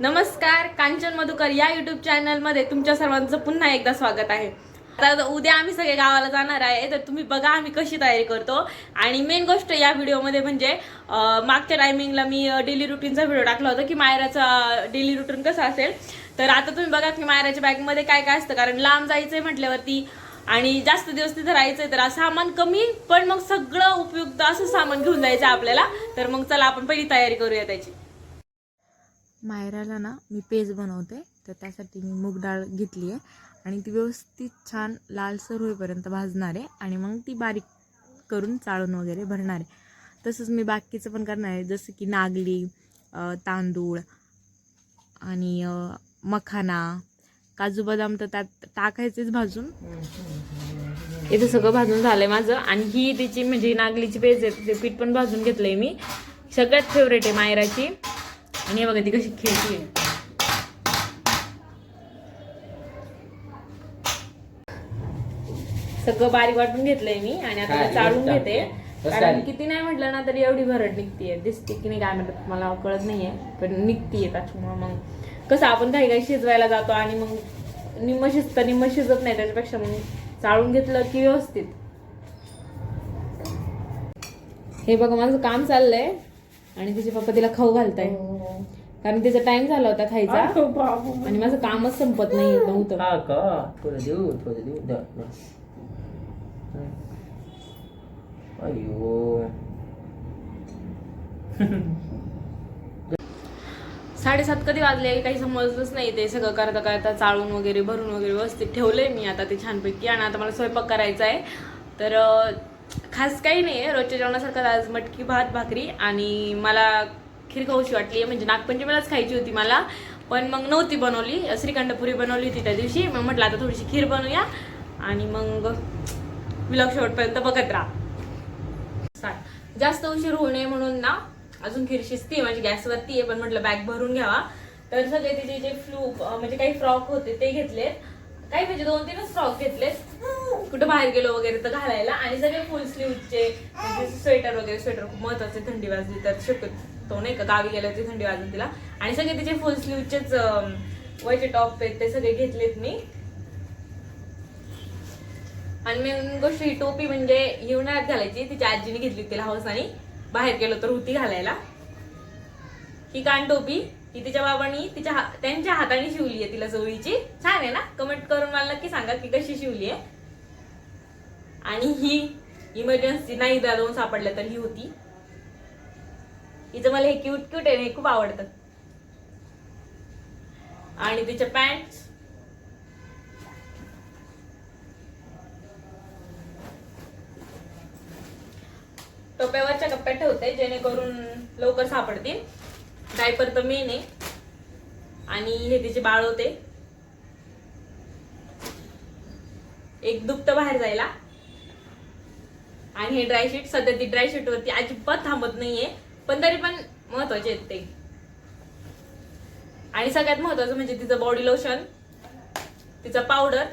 नमस्कार कांचन मधुकर या युट्यूब चॅनलमध्ये तुमच्या सर्वांचं पुन्हा एकदा स्वागत आहे. तर उद्या आम्ही सगळे गावाला जाणार आहे तर तुम्ही बघा आम्ही कशी तयारी करतो. आणि मेन गोष्ट या व्हिडिओमध्ये म्हणजे मागच्या टायमिंगला मी डेली रुटीनचा व्हिडिओ टाकला होता की मायराचा डेली रुटीन कसं असेल. तर आता तुम्ही बघा की मायराच्या बॅगमध्ये काय काय असतं कारण लांब जायचंय म्हटल्यावरती आणि जास्त दिवस तिथं राहायचंय तर सामान कमी पण मग सगळं उपयुक्त असं सामान घेऊन जायचं आपल्याला. तर मग चला आपण पहिली तयारी करूया त्याची. मायराला ना मी पेज बनवते तर त्यासाठी मी मूग डाळ घेतली आहे. आणि ती व्यवस्थित छान लालसर होईपर्यंत भाजणार आहे आणि मग ती बारीक करून चाळून वगैरे भरणार आहे. तसंच मी बाकीचं पण करणार आहे जसं की नागली तांदूळ आणि मखाना काजू बदाम तर त्यात टाकायचेच भाजून. इथं सगळं भाजून झालंय माझं. आणि ही तिची म्हणजे नागलीची पेज आहे ते पीठ पण भाजून घेतलंय मी. सगळ्यात फेवरेट आहे मायराची. आणि हे बघा ती कशी खेळती आहे सगळं बारीक वाटून घेतलंय मी आणि आता चाळून घेते. कारण किती नाही म्हटलं ना तरी एवढी भरड निघतीये. दिसते की नाही काय म्हणतात मला कळत नाहीये पण निघतीये त्याच्यामुळं मग. कसं आपण काही काही शिजवायला जातो आणि मग निम्म शिजतं निम्म शिजत नाही त्याच्यापेक्षा मग चाळून घेतलं की व्यवस्थित. हे बघा माझं काम चाललंय. आणि तिचे पप्पा तिला खाऊ घालताय. कारण तिचा टाइम झाला होता खायचा. आणि माझं कामच संपत नाही नव्हतं हा का? थोडं देऊ थोडं देऊ. द द. अयो साडेसात कधी वाजले काही समजलंच नाही ते सगळं करता करता चाळून वगैरे भरून वगैरे व्यवस्थित ठेवलंय मी आता ते छानपैकी. आणि आता मला स्वयंपाक करायचा आहे. तर खास काही नाही आहे रोजच्या जेवणासारखं आज मटकी भात भाकरी आणि मला खीर खाऊशी वाटली आहे म्हणजे नागपंचमीलाच खायची होती मला पण मग नव्हती बनवली. श्रीखंडपुरी बनवली होती त्या दिवशी. मग म्हटलं आता थोडीशी खीर बनवूया आणि मग विलॉग शेवटपर्यंत बघत राहा. जास्त उशीर होऊ नये म्हणून ना अजून खीर शिजती माझी गॅसवरती आहे पण म्हटलं बॅग भरून घ्यावा. तर सगळे तिचे जे फ्लू म्हणजे काही फ्रॉक होते ते घेतलेत. काही म्हणजे दोन तीनच फ्रॉक घेतलेत. कुठं बाहेर गेलो वगैरे तर घालायला. आणि सगळे फुल स्लीवचे स्वेटर म्हणजे वगैरे स्वेटर खूप महत्त्वाचे थंडी वाजली तर शक्यतो नाही का? गावी गेल्यावरती थंडी वाजली तिला. आणि सगळे तिचे फुल स्लीवचेच वयचे टॉप आहेत ते सगळे घेतलेत मी. आणि मेन गोष्ट ही टोपी म्हणजे हिवण्यात घालायची. तिच्या आजीने घेतली तिला हौसानी बाहेर गेलो तर होती घालायला. ही कान टोपी. ही तिच्या बाबांनी तिच्या हा- त्यांच्या हाताने शिवली आहे तिला जवळीची छान आहे ना? कमेंट करून मला नक्की सांगा की कशी शिवली आहे. आणि ही इमर्जन्सी नाही जाऊन सापडल्या तर ही होती. हिचं मला हे क्यूट क्यूट आहे हे खूप आवडतं. आणि तिच्या पॅन्ट टोप्यावरच्या कप्प्यात ठेवते जेणेकरून लवकर सापडतील. डायपर तर मेन आहे आणि हे तिचे बाळ होते. एक दुप्त बाहेर जायला. आणि हे ड्रायशीट सध्या ती ड्रायशीट वरती अजिबात थांबत नाहीये. पण तरी पण महत्त्वाचे आहेत ते. आणि सगळ्यात महत्वाचं म्हणजे तिचं बॉडी लोशन तिचा पावडर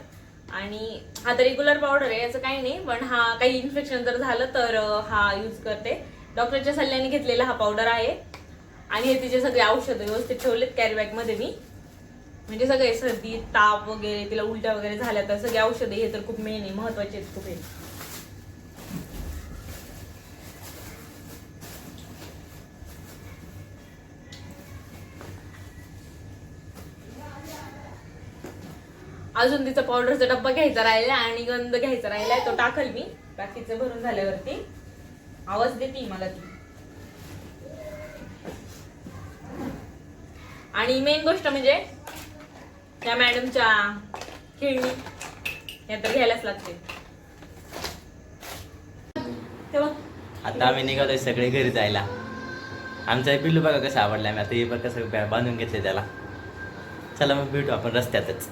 आणि हा तर रेग्युलर पावडर आहे याचं काही नाही. पण हा काही इन्फेक्शन जर झालं तर हा यूज करते. डॉक्टरच्या सल्ल्याने घेतलेला हा पावडर आहे. आणि हे तिचे सगळे औषधं व्यवस्थित ठेवलेत कॅरीबॅगमध्ये मी. म्हणजे सगळे सर्दी ताप वगैरे तिला उलट्या वगैरे झाल्या तर सगळे औषधं हे तर खूप मेन आहे महत्त्वाचे आहेत खूप हे अजून तिचा पावडरचा डब्बा घ्यायचा राहिला आणि गंध घ्यायचा राहिलाय तो टाकल मी. बाकीचं भरून झाल्यावरती. आवाज देते मला ती. आणि मेन गोष्ट म्हणजे त्या मॅडमच्या खेळणी या तर घ्यायलाच लागते तेव्हा आता आम्ही निघालोय सगळे घरी जायला. आमचा पिल्लू बघा कसं आवडला आम्ही आता हे बघा कसं बांधून घेतले त्याला. चला मग भेटू आपण रस्त्यातच.